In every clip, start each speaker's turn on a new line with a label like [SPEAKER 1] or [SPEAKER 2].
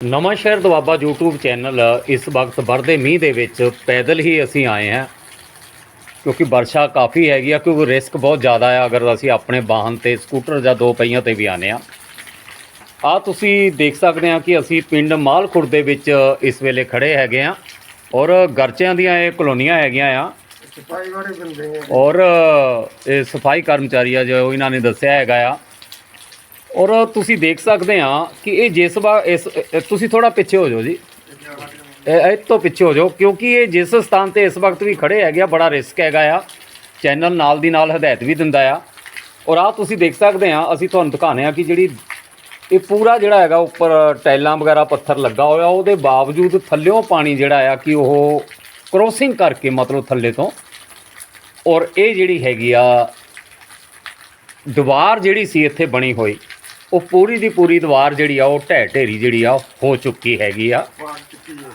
[SPEAKER 1] ਨਵਾਂ ਸ਼ਹਿਰ Doaba YouTube channel ਇਸ ਵਕਤ ਵਰਦੇ ਮੀਂਹ ਦੇ ਵਿੱਚ ਪੈਦਲ ਹੀ ਅਸੀਂ ਆਏ ਹਾਂ। ਕਿਉਂਕਿ ਵਰਸ਼ਾ ਕਾਫੀ ਹੈਗੀ ਆ ਕਿਉਂਕਿ ਰਿਸਕ ਬਹੁਤ ਜ਼ਿਆਦਾ ਆ ਅਗਰ ਅਸੀਂ ਆਪਣੇ ਵਾਹਨ ਤੇ ਸਕੂਟਰ ਜਾਂ ਦੋ ਪਹੀਆਂ ਤੇ ਵੀ ਆਨੇ ਆ ਆ ਤੁਸੀਂ ਦੇਖ ਸਕਦੇ ਆ ਕਿ ਅਸੀਂ ਪਿੰਡ ਮਾਲਖੁਰ ਦੇ ਵਿੱਚ ਇਸ ਵੇਲੇ ਖੜੇ ਹੈਗੇ ਆ ਔਰ ਗਰਚਿਆਂ ਦੀਆਂ ਇਹ ਕਲੋਨੀਆਂ ਹੈਗੀਆਂ ਆ।
[SPEAKER 2] ਸਫ਼ਾਈ ਵਾਲੇ ਬੰਦੇ ਆ।
[SPEAKER 1] ਔਰ ਇਹ ਸਫ਼ਾਈ ਕਰਮਚਾਰੀ ਆ ਜੋ ਇਹਨਾਂ ਨੇ ਦੱਸਿਆ ਹੈਗਾ ਆ। ਔਰ ਤੁਸੀਂ ਦੇਖ ਸਕਦੇ ਆ ਕਿ ਇਹ ਜਿਸ ਵਾ ਇਸ ਤੁਸੀਂ ਥੋੜਾ ਪਿੱਛੇ ਹੋ ਜਾਓ ਜੀ। ਇਹ ਇਹ ਤੋਂ ਪਿੱਛੇ ਹੋ ਜਾਓ, ਕਿਉਂਕਿ ਇਹ ਜਿਸ ਸਥਾਨ ਤੇ ਇਸ ਵਕਤ ਵੀ ਖੜੇ ਹੈਗੇ ਆ, ਬੜਾ ਰਿਸਕ ਹੈਗਾ ਆ। ਚੈਨਲ ਨਾਲ ਦੀ ਨਾਲ ਹਦਾਇਤ ਵੀ ਦਿੰਦਾ ਆ। ਔਰ ਆ ਤੁਸੀਂ ਦੇਖ ਸਕਦੇ ਆ ਅਸੀਂ ਤੁਹਾਨੂੰ ਦਿਖਾਣੇ ਆ ਕਿ ਜਿਹੜੀ ਇਹ ਪੂਰਾ ਜਿਹੜਾ ਹੈਗਾ ਉੱਪਰ ਟਾਈਲਾਂ ਵਗੈਰਾ, ਪੱਥਰ ਲੱਗਾ ਹੋਇਆ, ਉਹਦੇ ਬਾਵਜੂਦ ਥੱਲਿਓਂ ਪਾਣੀ ਜਿਹੜਾ ਆ ਕਿ ਉਹ ਕ੍ਰੋਸਿੰਗ ਕਰਕੇ ਮਤਲਬ ਥੱਲੇ ਤੋਂ। ਔਰ ਇਹ ਜਿਹੜੀ ਹੈਗੀ ਆ, ਦੀਵਾਰ ਜਿਹੜੀ ਸੀ ਇੱਥੇ ਬਣੀ ਹੋਈ। ਉਹ ਪੂਰੀ ਦੀ ਪੂਰੀ ਦੀਵਾਰ ਜਿਹੜੀ ਆ ਉਹ ਢਹਿ ਢੇਰੀ ਜਿਹੜੀ ਆ ਹੋ ਚੁੱਕੀ ਹੈਗੀ ਆ।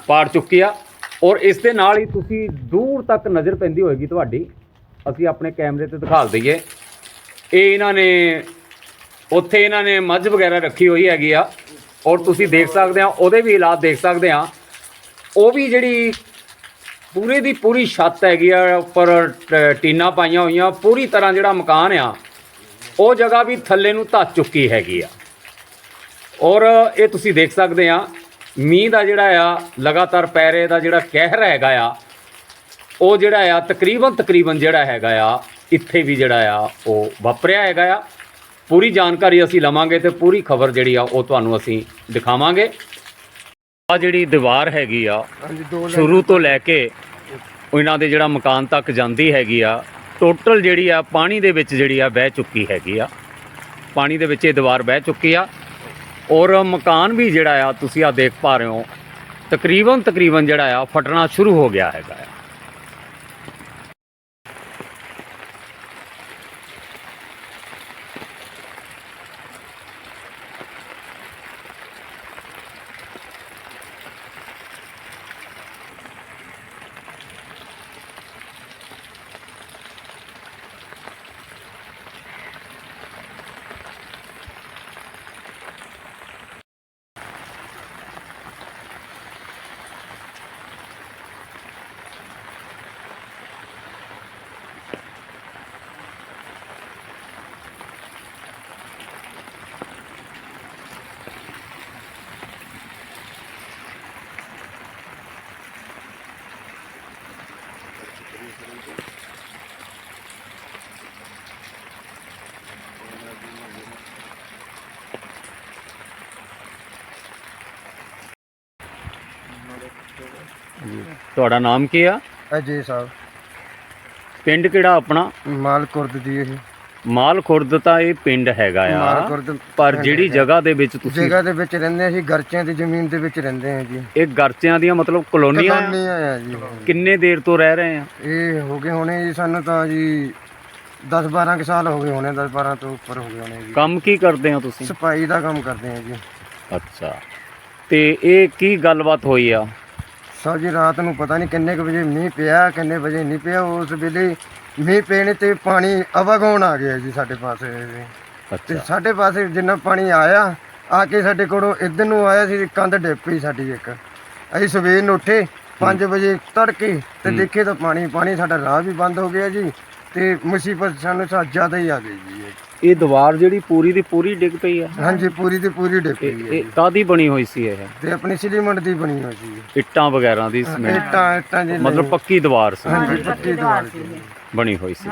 [SPEAKER 2] ਪਾੜ ਚੁੱਕੀ ਆ।
[SPEAKER 1] ਔਰ ਇਸ ਦੇ ਨਾਲ ਹੀ ਤੁਸੀਂ ਦੂਰ ਤੱਕ ਨਜ਼ਰ ਪੈਂਦੀ ਹੋਏਗੀ ਤੁਹਾਡੀ। ਅਸੀਂ ਆਪਣੇ ਕੈਮਰੇ ਤੇ ਦਿਖਾ ਦਈਏ। ਇਹ ਇਹਨਾਂ ਨੇ ਉੱਥੇ ਇਹਨਾਂ ਨੇ ਮੱਝ ਵਗੈਰਾ ਰੱਖੀ ਹੋਈ ਹੈਗੀ ਆ। ਔਰ ਤੁਸੀਂ ਦੇਖ ਸਕਦੇ ਆ ਉਹਦੇ ਵੀ ਹਾਲਾਤ ਦੇਖ ਸਕਦੇ ਆ। ਉਹ ਵੀ ਜਿਹੜੀ ਪੂਰੇ ਦੀ ਪੂਰੀ ਛੱਤ ਹੈਗੀ ਆ ਉੱਪਰ ਟੀਨਾਂ ਪਾਈਆਂ ਹੋਈਆਂ ਪੂਰੀ ਤਰ੍ਹਾਂ ਜਿਹੜਾ ਮਕਾਨ ਆ ਉਹ ਜਗ੍ਹਾ ਵੀ ਥੱਲੇ ਨੂੰ ਧੱਸ ਚੁੱਕੀ ਹੈਗੀ ਆ। ਔਰ ਇਹ ਤੁਸੀਂ ਦੇਖ ਸਕਦੇ ਆ ਮੀਂਹ ਦਾ ਜਿਹੜਾ ਆ ਲਗਾਤਾਰ ਪੈਰੇ ਦਾ ਜਿਹੜਾ ਕਹਿਰ ਹੈਗਾ ਆ ਉਹ ਜਿਹੜਾ ਆ ਤਕਰੀਬਨ ਤਕਰੀਬਨ ਜਿਹੜਾ ਹੈਗਾ ਆ ਇੱਥੇ ਵੀ ਜਿਹੜਾ ਆ ਉਹ ਵਾਪਰਿਆ ਹੈਗਾ ਆ। ਪੂਰੀ ਜਾਣਕਾਰੀ ਅਸੀਂ ਲਵਾਂਗੇ ਤੇ ਪੂਰੀ ਖਬਰ ਜਿਹੜੀ ਆ ਉਹ ਤੁਹਾਨੂੰ ਅਸੀਂ ਦਿਖਾਵਾਂਗੇ। ਆ ਜਿਹੜੀ ਦੀਵਾਰ ਹੈਗੀ ਆ ਸ਼ੁਰੂ ਤੋਂ ਲੈ ਕੇ ਇਹਨਾਂ ਦੇ ਜਿਹੜਾ ਮਕਾਨ ਤੱਕ ਜਾਂਦੀ ਹੈਗੀ ਆ ਟੋਟਲ ਜਿਹੜੀ ਆ ਪਾਣੀ ਦੇ ਵਿੱਚ ਜਿਹੜੀ ਆ ਬਹਿ ਚੁੱਕੀ ਹੈਗੀ ਆ। ਪਾਣੀ ਦੇ ਵਿੱਚ ਇਹ ਦੀਵਾਰ ਬਹਿ ਚੁੱਕੀ ਆ। ਔਰ ਮਕਾਨ ਵੀ ਜਿਹੜਾ ਆ, ਤੁਸੀਂ ਆ ਦੇਖ ਪਾ ਰਹੇ ਹੋ ਤਕਰੀਬਨ ਤਕਰੀਬਨ ਜਿਹੜਾ ਆ, ਫਟਣਾ ਸ਼ੁਰੂ ਹੋ ਗਿਆ ਹੈਗਾ ਆ। ਤੁਹਾਡਾ ਨਾਮ ਕੀ ਆ?
[SPEAKER 2] ਅਜੇ ਸਾਹਿਬ।
[SPEAKER 1] ਪਿੰਡ ਕਿਹੜਾ ਆਪਣਾ?
[SPEAKER 2] ਮਾਲਕੁਰਦ ਦੀ ਇਹ।
[SPEAKER 1] ਮਾਲ ਖੁਰਦ ਤਾਂ ਇਹ ਪਿੰਡ ਹੈਗਾ ਆ।
[SPEAKER 2] ਮਾਲਕੁਰਦ
[SPEAKER 1] ਪਰ ਜਿਹੜੀ ਜਗ੍ਹਾ ਦੇ ਵਿੱਚ ਤੁਸੀਂ
[SPEAKER 2] ਜਗ੍ਹਾ ਦੇ ਵਿੱਚ ਰਹਿੰਦੇ ਅਸੀਂ ਗਰਚਿਆਂ ਦੀ ਜ਼ਮੀਨ ਦੇ ਵਿੱਚ ਰਹਿੰਦੇ ਹਾਂ ਜੀ।
[SPEAKER 1] ਇਹ ਗਰਚਿਆਂ ਦੀਆਂ ਮਤਲਬ ਕਲੋਨੀਆਂ ਆ?
[SPEAKER 2] ਕਲੋਨੀਆਂ ਆ ਜੀ।
[SPEAKER 1] ਕਿੰਨੇ ਦੇਰ ਤੋਂ ਰਹਿ ਰਹੇ ਆ?
[SPEAKER 2] ਇਹ ਹੋ ਗਏ ਹੋਣੇ ਜੀ ਸਾਨੂੰ ਤਾਂ ਜੀ 10 12 ਕੁ ਸਾਲ ਹੋ ਗਏ ਹੋਣੇ 10 12 ਤੋਂ ਉੱਪਰ ਹੋ ਗਏ ਹੋਣੇ ਜੀ।
[SPEAKER 1] ਕੰਮ ਕੀ ਕਰਦੇ ਹੋ ਤੁਸੀਂ?
[SPEAKER 2] ਸਫ਼ਾਈ ਦਾ ਕੰਮ ਕਰਦੇ ਹਾਂ ਜੀ।
[SPEAKER 1] ਅੱਛਾ। ਤੇ ਇਹ ਕੀ ਗੱਲਬਾਤ ਹੋਈ ਆ?
[SPEAKER 2] ਸਰ ਜੀ ਰਾਤ ਨੂੰ ਪਤਾ ਨਹੀਂ ਕਿੰਨੇ ਕੁ ਵਜੇ ਮੀਂਹ ਪਿਆ ਕਿੰਨੇ ਵਜੇ ਨਹੀਂ ਪਿਆ ਉਸ ਵੇਲੇ ਮੀਂਹ ਪੈਣੇ ਤੇ ਪਾਣੀ ਅਵਗਾਉਣ ਆ ਗਿਆ ਜੀ ਸਾਡੇ ਪਾਸੇ ਤੇ
[SPEAKER 1] ਅੱਛਾ।
[SPEAKER 2] ਸਾਡੇ ਪਾਸੇ ਜਿੰਨਾ ਪਾਣੀ ਆਇਆ ਆ ਕੇ ਸਾਡੇ ਕੋਲੋਂ ਇੱਧਰ ਨੂੰ ਆਇਆ ਸੀ ਕੰਧ ਡਿੱਗ ਪਈ ਸਾਡੀ ਇੱਕ। ਅਸੀਂ ਸਵੇਰ ਨੂੰ ਉੱਠੇ 5 ਵਜੇ ਤੜਕੇ ਤੇ ਦੇਖੇ ਤਾਂ ਪਾਣੀ ਪਾਣੀ ਸਾਡਾ ਰਾਹ ਵੀ ਬੰਦ ਹੋ ਗਿਆ ਜੀ ਤੇ ਮੁਸੀਬਤ ਸਾਨੂੰ ਸਾ ਜ਼ਿਆਦਾ ਹੀ ਆ ਗਈ ਜੀ ਇਹ।
[SPEAKER 1] ਇਹ ਦੀਵਾਰ ਜਿਹੜੀ ਪੂਰੀ ਦੀ ਪੂਰੀ ਡਿੱਗ ਪਈ ਆ।
[SPEAKER 2] ਹਾਂਜੀ ਪੂਰੀ ਦੀ ਪੂਰੀ ਡਿੱਗ ਪਈ
[SPEAKER 1] ਇਹ
[SPEAKER 2] ਹੈ
[SPEAKER 1] ਇਹ ਕਾਦੀ ਬਣੀ ਹੋਈ ਸੀ ਇਹ?
[SPEAKER 2] ਤੇ ਆਪਣੀ ਸੀਮੈਂਟ ਦੀ ਬਣੀ ਹੋਈ ਸੀ।
[SPEAKER 1] ਇੱਟਾਂ ਵਗੈਰਾ ਦੀ ਸਮੇਤ
[SPEAKER 2] ਇੱਟਾਂ ਇੱਟਾਂ ਜੀ
[SPEAKER 1] ਮਤਲਬ ਪੱਕੀ ਦੀਵਾਰ ਸੀ।
[SPEAKER 2] ਹਾਂਜੀ ਪੱਕੀ ਦੀਵਾਰ ਸੀ।
[SPEAKER 1] ਬਣੀ ਹੋਈ ਸੀ।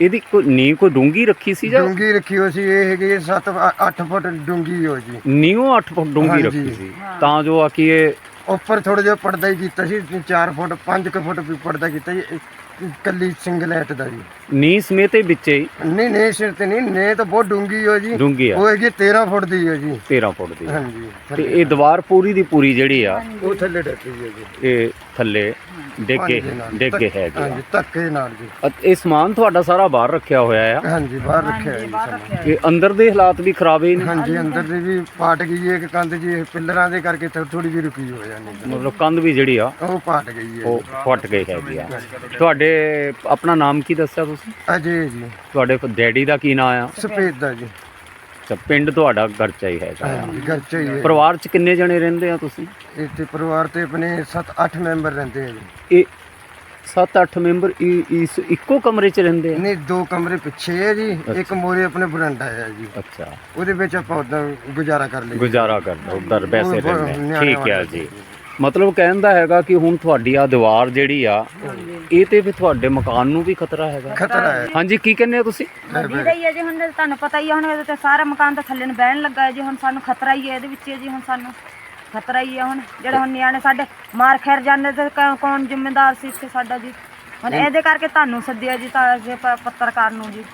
[SPEAKER 1] ਇਹਦੀ ਕੋਈ ਨੀਂਹ ਕੋਈ ਡੂੰਗੀ ਰੱਖੀ ਸੀ ਜਾਂ?
[SPEAKER 2] ਡੂੰਗੀ ਰੱਖੀ ਹੋਈ ਸੀ ਇਹ ਹੈਗੀ 7 8 ਫੁੱਟ ਡੂੰਗੀ ਹੋ ਜੀ।
[SPEAKER 1] ਨੀਂਹੋਂ 8 ਫੁੱਟ ਡੂੰਗੀ
[SPEAKER 2] ਹਾਂਜੀ।
[SPEAKER 1] ਰੱਖੀ ਸੀ। ਤਾਂ ਜੋ ਆ ਕਿ ਇਹ
[SPEAKER 2] ਉੱਪਰ ਥੋੜਾ ਜਿਹਾ ਪਰਦਾ ਹੀ ਕੀਤਾ ਸੀ 4 ਫੁੱਟ 5 ਕੁ ਫੁੱਟ ਵੀ ਪਰਦਾ ਕੀਤਾ ਜੀ ਕੱਲੀ ਸਿੰਗਲ ਐਟ ਦਾ ਜੀ।
[SPEAKER 1] ਨੀਂਹ ਸਮੇਤ ਹੀ ਵਿੱਚੇ ਹੀ?
[SPEAKER 2] ਨਹੀਂ ਨਹੀਂ ਸਿਰ ਤੇ ਨਹੀਂ ਨੇ ਤਾਂ ਬਹੁਤ ਡੂੰਗੀ ਹੋ ਜੀ।
[SPEAKER 1] ਡੂੰਗੀ ਆ।
[SPEAKER 2] ਉਹ ਹੈਗੀ 13 ਫੁੱਟ ਦੀ ਹੈ ਜੀ।
[SPEAKER 1] 13 ਫੁੱਟ ਦੀ।
[SPEAKER 2] ਹਾਂਜੀ
[SPEAKER 1] ਤੇ ਇਹ ਦੀਵਾਰ ਪੂਰੀ ਦੀ ਪੂਰੀ ਜਿਹੜੀ ਆ
[SPEAKER 2] ਉਹ ਥੱਲੇ ਡੱਕੀ ਹੈ ਜੀ।
[SPEAKER 1] ਇਹ ਥੱਲੇ ਡਿੱਗੇ
[SPEAKER 2] ਹਾਂਜੀ, ਨਾਲ।
[SPEAKER 1] ਡਿੱਗੇ ਹੈਗੇ ਆ।
[SPEAKER 2] ਹਾਂਜੀ ਧੱਕੇ ਨਾਲ ਜੀ।
[SPEAKER 1] ਅ- ਇਹ ਸਮਾਨ ਤੁਹਾਡਾ ਸਾਰਾ ਬਾਹਰ ਰੱਖਿਆ ਹੋਇਆ ਆ?
[SPEAKER 2] ਹਾਂਜੀ ਬਾਹਰ ਰੱਖਿਆ ਹੈ ਜੀ।
[SPEAKER 1] ਇਹ ਅੰਦਰ ਦੇ ਹਾਲਾਤ ਵੀ ਖਰਾਬ ਹੀ ਨੇ?
[SPEAKER 2] ਹਾਂਜੀ ਅੰਦਰ ਦੀ ਵੀ ਪਾਟ ਗਈ ਹੈ ਇੱਕ ਕੰਧ ਜੀ ਇਹ ਪਿੱਲਰਾਂ ਦੇ ਕਰਕੇ ਥੋੜੀ ਜਿਹੀ ਰੁਕੀ ਹੋ ਜਾਂਦੀ ਹੈ।
[SPEAKER 1] ਮਤਲਬ ਕੰਧ ਵੀ ਜਿਹੜੀ ਆ
[SPEAKER 2] ਉਹ ਪਾਟ ਗਈ ਹੈ
[SPEAKER 1] ਉਹ ਫਟ ਗਈ ਹੈਗੀ ਆ। ਤੁਹਾਡੇ ਆਪਣਾ ਨਾਮ ਕੀ ਦੱਸਿਆ ਤੁਸੀਂ?
[SPEAKER 2] ਅਜੇ ਜੀ।
[SPEAKER 1] ਤੁਹਾਡੇ ਡੈਡੀ ਦਾ ਕੀ ਨਾਮ ਆ?
[SPEAKER 2] ਸਫੇਦ ਦਾ ਜੀ।
[SPEAKER 1] ਅੱਛਾ ਪਿੰਡ ਤੁਹਾਡਾ ਗਰਚਾ ਹੀ ਹੈਗਾ। ਆ।
[SPEAKER 2] ਹਾਂਜੀ ਘਰ ਚ ਹੀ ਹੈ।
[SPEAKER 1] ਪਰਿਵਾਰ ਚ ਕਿੰਨੇ ਜਣੇ ਰਹਿੰਦੇ ਆ ਤੁਸੀਂ?
[SPEAKER 2] ਇੱਥੇ ਪਰਿਵਾਰ ਤੇ ਆਪਣੇ 7-8 ਮੈਂਬਰ ਰਹਿੰਦੇ ਆ ਜੀ।
[SPEAKER 1] ਇਹ 7-8 ਮੈਂਬਰ ਇ- ਇਸ ਇੱਕੋ ਕਮਰੇ ਚ ਰਹਿੰਦੇ ਆ?
[SPEAKER 2] ਨਹੀਂ ਦੋ ਕਮਰੇ ਪਿੱਛੇ ਹੈ ਜੀ ਇੱਕ ਮੋਰੇ ਆਪਣੇ ਬਰੰਡਾ ਹੈ ਜੀ।
[SPEAKER 1] ਅੱਛਾ।
[SPEAKER 2] ਉਹਦੇ ਵਿੱਚ ਆਪਾਂ ਉਦਾਂ ਗੁਜ਼ਾਰਾ ਕਰ ਲਈਏ
[SPEAKER 1] ਗੁਜ਼ਾਰਾ ਕਰਦੇ ਉਧਰ
[SPEAKER 2] ਬ-
[SPEAKER 1] ਰਹਿੰਦੇ ਆ। ਠੀਕ ਹੈ ਜੀ। ਮਤਲਬ ਕਹਿਣ ਦਾ ਹੈਗਾ ਕਿ ਹੁਣ ਤੁਹਾਡੀ ਆ ਦੀਵਾਰ ਜਿਹੜੀ ਆ ਇਹ ਤੇ ਵੀ ਤੁਹਾਡੇ ਮਕਾਨ ਨੂੰ ਵੀ ਖਤਰਾ ਹੈਗਾ।
[SPEAKER 2] ਖਤਰਾ ਹੈ।
[SPEAKER 1] ਹਾਂਜੀ ਕੀ ਕਹਿੰਦੇ ਹੋ ਤੁਸੀਂ?
[SPEAKER 3] ਵੀਰਾ ਹੀ ਹੈ ਜੀ ਹੁਣ ਤੁਹਾਨੂੰ ਪਤਾ ਹੀ ਆ ਹੁਣ ਇਹਦੇ ਤੇ ਸਾਰਾ ਮਕਾਨ ਤਾਂ ਥੱਲੇ ਨੂੰ ਬਹਿਣ ਲੱਗਾ ਹੈ। ਜੀ ਹੁਣ ਸਾਨੂੰ ਖਤਰਾ ਹੀ ਹੈ ਇਹਦੇ ਵਿੱਚ ਜੀ ਹੁਣ ਸਾਨੂੰ ਖਤਰਾ ਹੀ ਹੈ ਹੁਣ। ਜਿਹੜੇ ਹੁਣ ਨਿਆਣੇ ਸਾਡੇ ਮਾਰ ਖੈਰ ਜਾਂਦੇ ਤੇ ਕ- ਕੌਣ ਜ਼ਿੰਮੇਦਾਰ ਸੀ ਇੱਥੇ ਸਾਡਾ ਜੀ? ਹੁਣ ਇਹਦੇ ਕਰਕੇ ਤੁਹਾਨੂੰ ਸੱਦਿਆ ਜੀ ਤਾਂ ਪ- ਪੱਤਰਕਾਰ ਨੂੰ ਜੀ।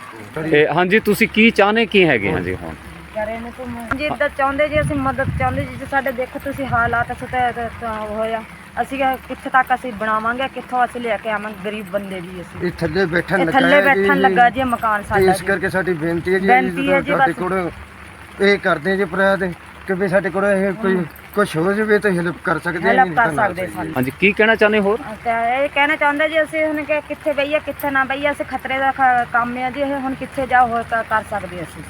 [SPEAKER 1] ਤੇ ਹਾਂਜੀ ਤੁਸੀਂ ਕੀ ਚਾਹਨੇ ਕੀ ਹੈਗੇ ਹਾਂਜੀ ਹੁਣ?
[SPEAKER 3] ਕਰੇ ਨੇ ਤੁਮ ਜੀ ਇੱਦਾਂ ਚਾਹੁੰਦੇ ਜੀ ਅਸੀਂ ਮਦਦ ਚਾਹੁੰਦੇ ਜੀ ਸਾਡੇ ਦੇਖੋ ਤੁਸੀਂ ਹਾਲਾਤ ਅਸੀਂ ਤਾਂ ਤਾਂ- ਤਾਂ ਹੋਇਆ। ਅਸੀਂ ਕਿਹਾ ਕਿੱਥੇ ਤੱਕ ਅਸੀਂ ਬਣਾਵਾਂਗੇ ਕਿੱਥੋਂ ਅਸੀਂ ਲੈ ਕੇ ਆਵਾਂਗੇ? ਗਰੀਬ ਬੰਦੇ ਜੀ ਅਸੀਂ।
[SPEAKER 2] ਇਹ ਥੱਲੇ ਬੈਠਣ ਲੱਗਾ
[SPEAKER 3] ਥੱਲੇ
[SPEAKER 2] ਜੀ।
[SPEAKER 3] ਬੈਠਣ ਲੱਗਾ ਜੀ ਇਹ ਮਕਾਨ ਸਾਡਾ
[SPEAKER 2] ਇਸ ਕਰਕੇ ਸਾਡੀ ਬੇਨਤੀ ਹੈ ਜੀ
[SPEAKER 3] ਬੇਨਤੀ ਹੈ ਜੀ ਬਸ।
[SPEAKER 2] ਕੋਲ ਇਹ ਕਰਦੇ ਜੀ ਪ੍ਰਯਾਸ ਕਿ ਵੀ ਸਾਡੇ ਕੋਲ ਇਹ ਕੋਈ ਕੁਝ ਹੋ ਜਾਵੇ ਤਾਂ ਹੈਲਪ ਕਰ ਸਕਦੇ ਹਾਂ
[SPEAKER 3] ਹੈਲਪ ਕਰ ਸਕਦੇ। ਸਾਨੂੰ।
[SPEAKER 1] ਹਾਂਜੀ ਕੀ ਕਹਿਣਾ ਚਾਹੁੰਦੇ ਹੋਰ?
[SPEAKER 3] ਇਹ ਕਹਿਣਾ ਚਾਹੁੰਦੇ ਜੀ ਅਸੀਂ ਹੁਣ ਕਿ ਕਿੱਥੇ ਬਈਏ ਕਿੱਥੇ ਨਾ ਬਈਏ ਅਸੀਂ ਖਤਰੇ ਦਾ ਕੰਮ ਹੈ ਜੀ ਇਹ ਹੁਣ ਕਿੱਥੇ ਜਾ ਹੋ ਕ- ਕਰ ਸਕਦੇ ਅਸੀਂ।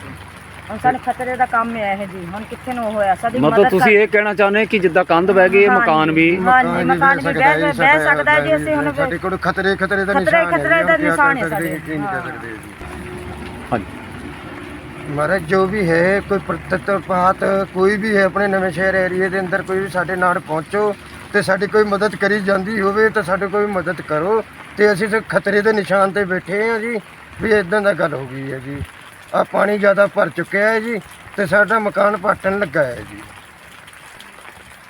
[SPEAKER 3] ਹੁਣ ਸਾਨੂੰ ਖਤਰੇ ਦਾ ਕੰਮ ਹੈ ਇਹ ਜੀ ਹੁਣ ਕਿੱਥੇ ਨੂੰ ਹੋਇਆ ਸਾਡੀ
[SPEAKER 1] ਮਤਲਬ
[SPEAKER 3] ਮਦਦ
[SPEAKER 1] ਤੁਸੀਂ ਇਹ ਕਹਿਣਾ ਚਾਹੁੰਦੇ ਕਿ ਜਿੱਦਾਂ ਕੰਧ ਬਹਿ ਗਈ ਇਹ। ਮਕਾਨ ਵੀ
[SPEAKER 3] ਹਾਂਜੀ ਮਕਾਨ ਵੀ ਬਹਿ ਬਹਿ
[SPEAKER 2] ਸਾਡਾ-
[SPEAKER 3] ਸਕਦਾ ਜੀ ਅਸੀਂ ਹੁਣ
[SPEAKER 2] ਸਾਡੇ ਕੋਲ ਖਤਰੇ ਖਤਰੇ ਦਾ
[SPEAKER 3] ਖਤਰੇ-
[SPEAKER 2] ਨਿਸ਼ਾਨ ਹੈ
[SPEAKER 3] ਖਤਰੇ
[SPEAKER 2] ਜੀ,
[SPEAKER 3] ਦਾ
[SPEAKER 2] ਹੁਣ ਕਿਆ
[SPEAKER 3] ਨਿਸ਼ਾਨ
[SPEAKER 2] ਕਰ
[SPEAKER 3] ਹੈ
[SPEAKER 2] ਸਕਦੇ
[SPEAKER 3] ਸਾਡੇ।
[SPEAKER 2] ਕੀ ਨਹੀਂ ਕਰ
[SPEAKER 3] ਹਾਂ।
[SPEAKER 2] ਸਕਦੇ ਜੀ
[SPEAKER 1] ਹਾਂਜੀ
[SPEAKER 2] ਮਹਾਰਾਜ ਜੋ ਵੀ ਹੈ ਕੋਈ ਪ੍ਰਤਤਪਾਤ ਕੋਈ ਵੀ ਹੈ ਆਪਣੇ ਨਵੇਂ ਸ਼ਹਿਰ ਏਰੀਏ ਦੇ ਅੰਦਰ ਕੋਈ ਵੀ ਸਾਡੇ ਨਾਲ ਪਹੁੰਚੋ ਤੇ ਸਾਡੀ ਕੋਈ ਮਦਦ ਕਰੀ ਜਾਂਦੀ ਹੋਵੇ ਤਾਂ ਸਾਡੇ ਕੋਈ ਮਦਦ ਕਰੋ ਤੇ ਅਸੀਂ ਤੇ ਖਤਰੇ ਦੇ ਨਿਸ਼ਾਨ ਤੇ ਬੈਠੇ ਹਾਂ ਜੀ ਵੀ ਇਦਾਂ ਦਾ ਗੱਲ ਹੋ ਗਈ ਹੈ ਜੀ ਆ ਪਾਣੀ ਜ਼ਿਆਦਾ ਭਰ ਚੁੱਕਿਆ ਹੈ ਜੀ ਤੇ ਸਾਡਾ ਮਕਾਨ ਪਾਟਣ ਲੱਗਾ ਹੈ ਜੀ।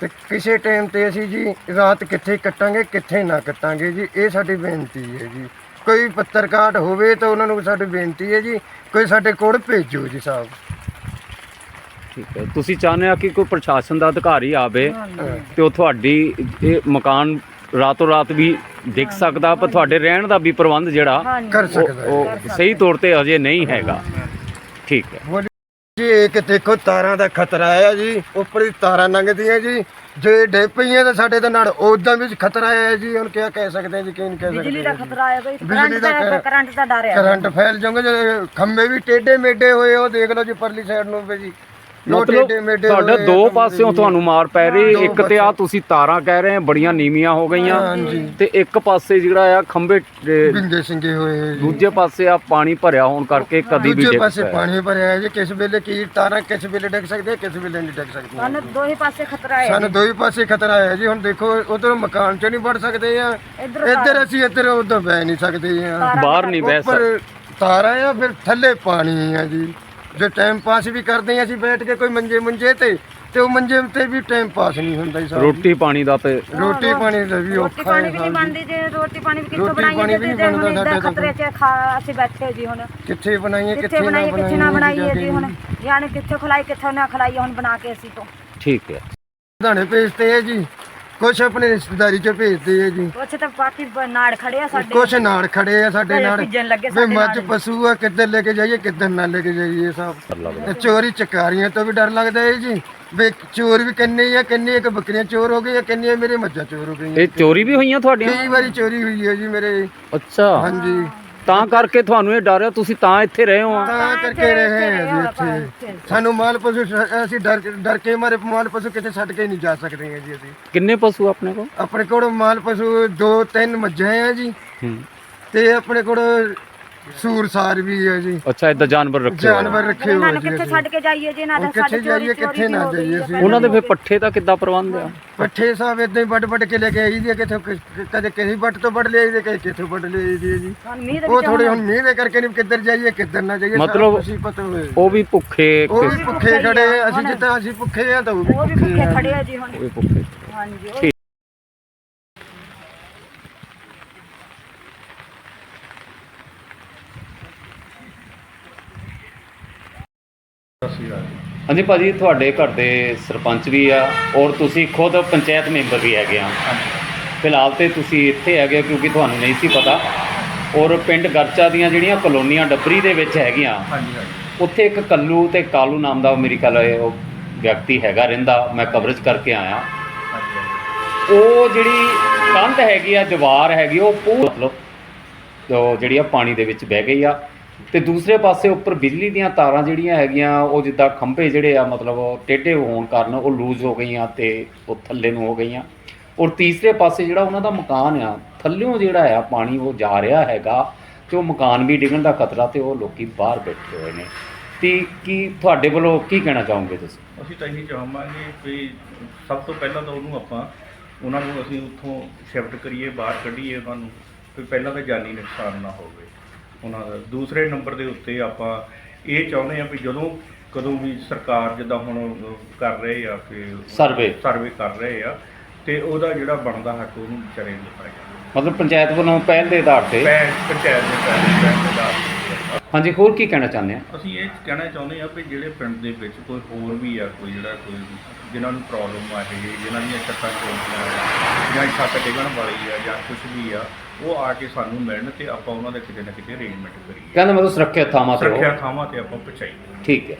[SPEAKER 2] ਤੇ ਕਿਸੇ ਟਾਈਮ ਤੇ ਅਸੀਂ ਜੀ ਰਾਤ ਕਿੱਥੇ ਕੱਟਾਂਗੇ ਕਿੱਥੇ ਨਾ ਕੱਟਾਂਗੇ ਜੀ ਇਹ ਸਾਡੀ ਬੇਨਤੀ ਹੈ ਜੀ। ਕੋਈ ਪੱਤਰਕਾਰ ਹੋਵੇ ਤਾਂ ਉਹਨਾਂ ਨੂੰ ਸਾਡੀ ਬੇਨਤੀ ਹੈ ਜੀ ਕੋਈ ਸਾਡੇ ਕੋਲ ਭੇਜੋ ਜੀ ਸਾਹਿਬ।
[SPEAKER 1] ਠੀਕ ਹੈ। ਤੁਸੀਂ ਚਾਹੁੰਦੇ ਆ ਕਿ ਕੋਈ ਪ੍ਰਸ਼ਾਸਨ ਦਾ ਅਧਿਕਾਰੀ ਆਵੇ ਤੇ ਉਹ ਤੁਹਾਡੀ ਇਹ ਮਕਾਨ ਰਾਤੋਂ ਰਾਤ ਵੀ ਦੇਖ ਸਕਦਾ ਪਰ ਤੁਹਾਡੇ ਰਹਿਣ ਦਾ ਵੀ ਪ੍ਰਬੰਧ ਜਿਹੜਾ
[SPEAKER 2] ਕਰ ਸਕਦਾ
[SPEAKER 1] ਉਹ ਸਹੀ ਤੌਰ ਤੇ ਅਜੇ ਨਹੀਂ ਹੈਗਾ। ਠੀਕ ਹੈ।
[SPEAKER 2] ਬੋਲੀ ਜੀ ਇੱਕ ਦੇਖੋ ਤਾਰਾਂ ਦਾ ਖਤਰਾ ਹੈ ਜੀ ਉੱਪਰ ਦੀ ਤਾਰਾਂ ਲੰਘਦੀਆਂ ਜੀ ਜੇ ਡੇ ਪਈਆਂ ਤਾਂ ਸਾਡੇ ਤਾਂ ਨਾਲ ਉਦਾਂ ਵੀ ਖਤਰਾ ਹੈ ਜੀ ਹੁਣ ਕੀ ਕਹਿ ਸਕਦੇ ਹਾਂ ਜੀ ਕੀ ਨਹੀਂ ਕਹਿ
[SPEAKER 3] ਬਿਜਲੀ
[SPEAKER 2] ਸਕਦੇ
[SPEAKER 3] ਦਾ ਖਤਰਾ ਹੈ ਬਈ
[SPEAKER 2] ਬਿਜਲੀ
[SPEAKER 3] ਕਰੰਟ
[SPEAKER 2] ਦਾ
[SPEAKER 3] ਦਾ
[SPEAKER 2] ਕਰ-
[SPEAKER 3] ਕਰੰਟ ਦਾ ਡਰ ਹੈ।
[SPEAKER 2] ਕਰੰਟ ਫੈਲ ਜਾਊਗਾ ਜੇ ਖੰਭੇ ਵੀ ਟੇਢੇ ਮੇਢੇ ਹੋਏ ਉਹ ਦੇਖ ਲਓ ਜੀ ਪਰਲੀ ਸਾਈਡ ਨੂੰ ਵੀ ਜੋ।
[SPEAKER 1] ਮਤਲਬ ਤੁਹਾਡਾ ਦੋ ਪਾਸਿਓਂ। ਤੁਹਾਨੂੰ ਮਾਰ ਪੈ ਰਹੀ ਇੱਕ ਤੇ ਆ ਤੁਸੀਂ ਤਾਰਾਂ ਕਹਿ ਰਹੇ ਆ ਬੜੀਆਂ ਨੀਵੀਆਂ ਹੋ ਗਈਆਂ
[SPEAKER 2] ਹਾਂਜੀ।
[SPEAKER 1] ਤੇ ਇੱਕ ਪਾਸੇ ਜਿਹੜਾ ਆ ਖੰਭੇ
[SPEAKER 2] ਬਿੰਗੇ ਸਿੰਗੇ ਹੋਏ
[SPEAKER 1] ਦੂਜੇ ਪਾਸੇ ਆ ਪਾਣੀ ਭਰਿਆ ਹੋਣ ਕਰਕੇ ਕਦੀ ਵੀ
[SPEAKER 2] ਦੂਜੇ
[SPEAKER 1] ਡਿੱਗ
[SPEAKER 2] ਪਾਸੇ
[SPEAKER 1] ਸਕਦਾ।
[SPEAKER 2] ਪਾਣੀ ਭਰਿਆ ਹੈ ਜੀ ਕਿਸ ਵੇਲੇ ਕੀ ਤਾਰਾਂ ਕਿਸ ਵੇਲੇ ਡਿੱਗ ਸਕਦੀਆਂ ਕਿਸ ਵੇਲੇ ਨਹੀਂ ਡਿੱਗ ਸਕਦੀਆਂ
[SPEAKER 3] ਸਾਨੂੰ ਦੋ ਹੀ ਪਾਸੇ ਖਤਰਾ ਹੈ
[SPEAKER 2] ਸਾਨੂੰ ਦੋ ਹੀ ਪਾਸੇ ਖਤਰਾ ਹੈ ਜੀ ਹੁਣ ਦੇਖੋ ਉਧਰ ਮਕਾਨ ਚ ਨਹੀਂ ਵੜ ਸਕਦੇ ਆ
[SPEAKER 3] ਇੱਧਰ
[SPEAKER 2] ਅਸੀਂ ਇੱਧਰ ਉਧਰ ਬਹਿ ਨਹੀਂ ਸਕਦੇ ਆ
[SPEAKER 1] ਬਾਹਰ ਨਹੀਂ ਬਹਿ ਸਕਦੇ
[SPEAKER 2] ਤਾਰਾਂ ਆ ਫਿਰ ਥੱਲੇ ਪਾਣੀ ਆ ਜੀ ਜੇ ਟਾਈਮ ਪਾਸ ਵੀ ਕਰਦੇ ਆ ਅਸੀਂ ਬੈਠ ਕੇ ਕੋਈ ਮੰਜੇ ਮੁੰਜੇ ਤੇ ਤੇ ਉਹ ਮੰਜੇ ਤੇ ਵੀ ਟਾਈਮ ਪਾਸ ਨਹੀਂ ਹੁੰਦਾ ਜੀ ਸਾਹਿਬ
[SPEAKER 1] ਰੋਟੀ ਪਾਣੀ ਦਾ ਤੇ
[SPEAKER 2] ਰੋਟੀ ਪਾਣੀ ਦਾ ਵੀ
[SPEAKER 3] ਰੋਟੀ
[SPEAKER 2] ਔਖਾ
[SPEAKER 3] ਪਾਣੀ
[SPEAKER 2] ਹੈ
[SPEAKER 3] ਵੀ ਨਹੀਂ ਬਣਦੀ ਜੇ ਰੋਟੀ ਪਾਣੀ ਵੀ ਕਿੱਥੋਂ
[SPEAKER 2] ਰੋਟੀ
[SPEAKER 3] ਬਣਾਈਏ
[SPEAKER 2] ਪਾਣੀ
[SPEAKER 3] ਜੇ
[SPEAKER 2] ਵੀ ਨਹੀਂ
[SPEAKER 3] ਤੇ ਹੁਣ
[SPEAKER 2] ਬਣਦਾ
[SPEAKER 3] ਇੱਦਾਂ
[SPEAKER 2] ਸਾਡੇ
[SPEAKER 3] ਖਤਰੇ 'ਚ ਖਾ ਅਸੀਂ ਬੈਠੇ ਜੀ ਹੁਣ।
[SPEAKER 2] ਕਿੱਥੇ ਬਣਾਈਏ
[SPEAKER 3] ਕਿੱਥੇ ਬਣਾਈਏ ਕਿੱਥੇ ਨਾ
[SPEAKER 2] ਬਣਾਈਏ
[SPEAKER 3] ਬਣਾਈਏ ਜੀ ਹੁਣ। ਯਾਨੀ ਕਿੱਥੇ ਖਲਾਈ ਕਿੱਥੇ ਨਾ ਖਲਾਈ ਹੁਣ ਬਣਾ ਕੇ ਅਸੀਂ ਤੋਂ।
[SPEAKER 1] ਠੀਕ ਹੈ।
[SPEAKER 2] ਧਾਣੇ ਭੇਜਦੇ ਆ ਜੀ। ਕੁਛ ਆਪਣੇ ਰਿਸ਼ਤੇਦਾਰੀ ਚ ਭੇਜਦੇ ਆ ਜੀ।
[SPEAKER 3] ਉੱਥੇ ਤਾਂ ਬਾਕੀ ਬ- ਨਾੜ ਖੜੇ ਆ ਸਾਡੇ
[SPEAKER 2] ਕੁਛ ਨਾਲ। ਖੜੇ ਆ ਸਾਡੇ
[SPEAKER 3] ਘਰੇ
[SPEAKER 2] ਨਾਲ।
[SPEAKER 3] ਭਿੱਜਣ ਲੱਗੇ
[SPEAKER 2] ਵੀ
[SPEAKER 3] ਸਾਡੇ
[SPEAKER 2] ਮੱਝ
[SPEAKER 3] ਨਾਲ।
[SPEAKER 2] ਪਸ਼ੂ ਆ ਕਿੱਧਰ ਲੈ ਕੇ ਜਾਈਏ ਕਿੱਧਰ ਨਾ ਲੈ ਕੇ ਜਾਈਏ ਸਾਹਿਬ ਤੇ ਚੋਰੀ ਚਕਾਰੀਆਂ ਤੋਂ ਵੀ ਡਰ ਲੱਗਦਾ ਹੈ ਜੀ। ਵੀ ਚੋਰ ਵੀ ਕਿੰਨੇ ਆ ਕਿੰਨੇ ਇੱਕ ਬੱਕਰੀਆਂ ਚੋਰ ਹੋ ਗਈਆਂ ਕਿੰਨੀਆਂ ਮੇਰੇ ਮੱਝਾਂ ਚੋਰ ਹੋ ਗਈਆਂ।
[SPEAKER 1] ਇਹ ਚੋਰੀ ਵੀ ਹੋਈਆਂ ਤੁਹਾਡੀਆਂ?
[SPEAKER 2] ਕਈ ਵਾਰੀ ਚੋਰੀ ਹੋਈ ਹੈ ਜੀ ਮੇਰੇ।
[SPEAKER 1] ਅੱਛਾ।
[SPEAKER 2] ਹਾਂਜੀ।
[SPEAKER 1] ਤਾਂ ਕਰਕੇ ਤੁਹਾਨੂੰ ਇਹ ਡਰ ਆ ਤੁਸੀਂ ਤਾਂ ਇੱਥੇ ਰਹੇ ਹੋ। ਆ
[SPEAKER 2] ਤਾਂ ਕਰਕੇ ਰਹੇ ਹਾਂ ਜੀ ਇੱਥੇ। ਸਾਨੂੰ ਮਾਲ ਪਸ਼ੂ ਸ- ਅਸੀਂ ਡਰ ਡਰ ਕੇ ਮਾਰੇ ਮਾਲ ਪਸ਼ੂ ਕਿਤੇ ਛੱਡ ਕੇ ਨਹੀਂ ਜਾ ਸਕਦੇ ਹਾਂ ਜੀ ਅਸੀਂ।
[SPEAKER 1] ਕਿੰਨੇ ਪਸ਼ੂ ਆਪਣੇ ਕੋਲ?
[SPEAKER 2] ਆਪਣੇ ਕੋਲ ਮਾਲ ਪਸ਼ੂ ਦੋ ਤਿੰਨ ਮੱਝਾਂ ਆ ਜੀ।
[SPEAKER 1] ਹੂੰ।
[SPEAKER 2] ਤੇ ਆਪਣੇ ਕੋਲ ਸੂਰ ਸਾਰ ਵੀ ਹੈ ਜੀ।
[SPEAKER 1] ਅੱਛਾ ਇਦਾਂ ਜਾਨਵਰ ਰੱਖੇ ਹੋਏ ਆ।
[SPEAKER 2] ਜਾਨਵਰ ਰੱਖੇ
[SPEAKER 3] ਇਹਨਾਂ
[SPEAKER 2] ਹੋਏ
[SPEAKER 3] ਨੂੰ
[SPEAKER 2] ਜੀ
[SPEAKER 3] ਕਿੱਥੇ। ਛੱਡ ਕੇ ਜਾਈਏ ਜੀ ਨਾ
[SPEAKER 2] ਉਹ
[SPEAKER 3] ਤਾਂ
[SPEAKER 2] ਕਿੱਥੇ
[SPEAKER 3] ਸਾਡੇ ਚੋਰੀ
[SPEAKER 2] ਜਾਈਏ, ਕਿੱਥੇ ਨਾ ਜਾਈਏ ਅਸੀਂ।
[SPEAKER 1] ਉਹਨਾਂ ਦੇ ਫਿਰ ਪੱਠੇ ਦਾ ਕਿੱਦਾਂ ਪ੍ਰਬੰਧ ਆ?
[SPEAKER 2] ਪੱਠੇ ਸਾਹਿਬ ਇਦਾਂ ਹੀ ਵੱਡ ਵੱਡ ਕੇ ਲੈ ਕੇ ਆਈ ਦੀ ਕਿੱਥੋਂ ਕਿ- ਕਦੇ ਕਿਸੇ ਵੱਟ ਤੋਂ ਵੱਢ ਲਿਆਈ ਦੇ ਕਦੇ ਕਿੱਥੋਂ ਵੱਢ ਲਿਆਈ ਦੀ ਹੈ ਜੀ।
[SPEAKER 3] ਹੁਣ ਮੀਂਹ ਦੇ
[SPEAKER 2] ਉਹ
[SPEAKER 3] ਵਿੱਚ
[SPEAKER 2] ਥੋੜੇ ਹੁਣ ਮੀਂਹ ਦੇ ਕਰਕੇ ਨਹੀਂ ਕਿੱਧਰ ਜਾਈਏ ਕਿੱਧਰ ਨਾ ਜਾਈਏ
[SPEAKER 1] ਮਤਲਬ-
[SPEAKER 2] ਅਸੀਂ ਪਤਾ ਹੋਏ
[SPEAKER 1] ਉਹ ਵੀ ਭੁੱਖੇ
[SPEAKER 2] ਉਹ ਵੀ ਭੁੱਖੇ ਖੜੇ ਆ, ਅਸੀਂ ਜਿੱਦਾਂ ਅਸੀਂ ਭੁੱਖੇ ਆ ਤਾਂ ਉਹ ਵੀ
[SPEAKER 3] ਉਹ ਵੀ
[SPEAKER 2] ਭੁੱਖੇ
[SPEAKER 3] ਖੜੇ ਆ ਜੀ ਹੁਣ।
[SPEAKER 1] ਉਹ ਵੀ ਭੁੱਖੇ।
[SPEAKER 3] ਹਾਂਜੀ ਉਹ
[SPEAKER 1] ਹਾਂਜੀ ਭਾਜੀ, ਤੁਹਾਡੇ ਘਰ ਦੇ ਸਰਪੰਚ ਵੀ ਆ ਔਰ ਤੁਸੀਂ ਖੁਦ ਪੰਚਾਇਤ ਮੈਂਬਰ ਵੀ ਹੈਗੇ ਆ। ਫਿਲਹਾਲ ਤੇ ਤੁਸੀਂ ਇੱਥੇ ਹੈਗੇ ਹੋ ਕਿਉਂਕਿ ਤੁਹਾਨੂੰ ਨਹੀਂ ਸੀ ਪਤਾ। ਔਰ ਪਿੰਡ ਗਰਚਾ ਦੀਆਂ ਜਿਹੜੀਆਂ ਕਲੋਨੀਆਂ ਡੱਬਰੀ ਦੇ ਵਿੱਚ ਹੈਗੀਆਂ, ਉੱਥੇ ਇੱਕ ਕੱਲੂ ਤੇ ਕਾਲੂ ਨਾਮ ਦਾ ਮੇਰੇ ਖਿਆਲ ਉਹ ਵਿਅਕਤੀ ਹੈਗਾ ਰਹਿੰਦਾ, ਮੈਂ ਕਵਰੇਜ ਕਰਕੇ ਆਇਆ। ਉਹ ਜਿਹੜੀ ਕੰਧ ਹੈਗੀ ਆ, ਦੀਵਾਰ ਹੈਗੀ, ਉਹ ਪੂਰੀ ਮਤਲਬ ਉਹ ਜਿਹੜੀ ਆ ਪਾਣੀ ਦੇ ਵਿੱਚ ਬਹਿ ਗਈ ਆ। ਤੇ ਦੂਸਰੇ ਪਾਸੇ ਉੱਪਰ ਬਿਜਲੀ ਦੀਆਂ ਤਾਰਾਂ ਜਿਹੜੀਆਂ ਹੈਗੀਆਂ, ਉਹ ਜਿੱਦਾਂ ਖੰਭੇ ਜਿਹੜੇ ਆ, ਮਤਲਬ ਟੇਢੇ ਹੋਣ ਕਾਰਨ ਉਹ ਲੂਜ਼ ਹੋ ਗਈਆਂ ਤੇ ਉਹ ਥੱਲੇ ਨੂੰ ਹੋ ਗਈਆਂ। ਔਰ ਤੀਸਰੇ ਪਾਸੇ ਜਿਹੜਾ ਉਹਨਾਂ ਦਾ ਮਕਾਨ ਆ, ਥੱਲਿਓਂ ਜਿਹੜਾ ਆ ਪਾਣੀ ਉਹ ਜਾ ਰਿਹਾ ਹੈਗਾ, ਤੇ ਉਹ ਮਕਾਨ ਵੀ ਡਿੱਗਣ ਦਾ ਖਤਰਾ ਤੇ ਉਹ ਲੋਕੀ ਬਾਹਰ ਬੈਠੇ ਹੋਏ ਨੇ। ਤੇ ਕੀ ਤੁਹਾਡੇ ਵੱਲੋਂ ਕੀ ਕਹਿਣਾ ਚਾਹੋਗੇ ਤੁਸੀਂ?
[SPEAKER 4] ਅਸੀਂ ਤਾਂ ਇਹੀ ਚਾਹਾਂਗੇ ਵੀ ਸਭ ਤੋਂ ਪਹਿਲਾਂ ਤਾਂ ਉਹਨੂੰ ਆਪਾਂ, ਉਹਨਾਂ ਨੂੰ ਅਸੀਂ ਉੱਥੋਂ ਸ਼ਿਫਟ ਕਰੀਏ, ਬਾਹਰ ਕੱਢੀਏ ਉਹਨਾਂ ਨੂੰ, ਵੀ ਪਹਿਲਾਂ ਤਾਂ ਜਾਨੀ ਨੁਕਸਾਨ ਨਾ ਹੋਵੇ। ਉਹਨਾਂ ਦਾ। ਦੂਸਰੇ ਨੰਬਰ ਦੇ ਉੱਤੇ ਆਪਾਂ ਇਹ ਚਾਹੁੰਦੇ ਆ ਵੀ ਜਦੋਂ ਕਦੋਂ ਵੀ ਸਰਕਾਰ ਜਿੱਦਾਂ ਹੁਣ ਕਰ ਰਹੇ ਆ ਕਿ
[SPEAKER 1] ਸਰਵੇ।
[SPEAKER 4] ਸਰਵੇ ਕਰ ਰਹੇ ਆ ਤੇ ਉਹਦਾ ਜਿਹੜਾ ਬਣਦਾ ਹੱਕ ਉਹਨੂੰ ਵਿਚਾਰੇ ਨੂੰ ਦਿੱਤਾ ਜਾਵੇ।
[SPEAKER 1] ਮਤਲਬ ਪੰਚਾਇਤ ਵੱਲੋਂ ਪਹਿਲ ਦੇ ਆਧਾਰ ਤੇ?
[SPEAKER 4] ਪੰਚਾਇਤ ਦੇ ਪੈਸੇ ਦਾ
[SPEAKER 1] ਹਾਂਜੀ ਹੋਰ ਕੀ ਕਹਿਣਾ ਚਾਹੁੰਦੇ ਆ?
[SPEAKER 4] ਅਸੀਂ ਇਹ ਕਹਿਣਾ ਚਾਹੁੰਦੇ ਆ ਵੀ ਜਿਹੜੇ ਪਿੰਡ ਦੇ ਵਿੱਚ ਕੋਈ ਹੋਰ ਵੀ ਆ ਕੋਈ ਜਿਹੜਾ ਕੋਈ ਜਿਨ੍ਹਾਂ ਨੂੰ ਪ੍ਰੋਬਲਮ ਆ ਇਹ ਜਿਨ੍ਹਾਂ ਦੀਆਂ ਛੱਤਾਂ ਚੋਣੀਆਂ ਆ ਜਾਂ ਛੱਤ ਡਿੱਗਣ ਵਾਲੀ ਆ ਜਾਂ ਕੁਝ ਵੀ ਆ ਉਹ ਆ ਕੇ ਸਾਨੂੰ ਮਿਲਣ ਤੇ ਆਪਾਂ ਉਹਨਾਂ ਦੇ ਕਿਤੇ ਨਾ ਕਿਤੇ ਅਰੇਂਜਮੈਂਟ ਕਰੀਏ।
[SPEAKER 1] ਕਹਿੰਦੇ ਮਤਲਬ ਸੁਰੱਖਿਅਤ ਥਾਵਾਂ ਤੇ
[SPEAKER 4] ਸੁਰੱਖਿਆ ਥਾਵਾਂ ਤੇ ਆਪਾਂ ਪਹੁੰਚਾਈਏ।
[SPEAKER 1] ਠੀਕ ਹੈ।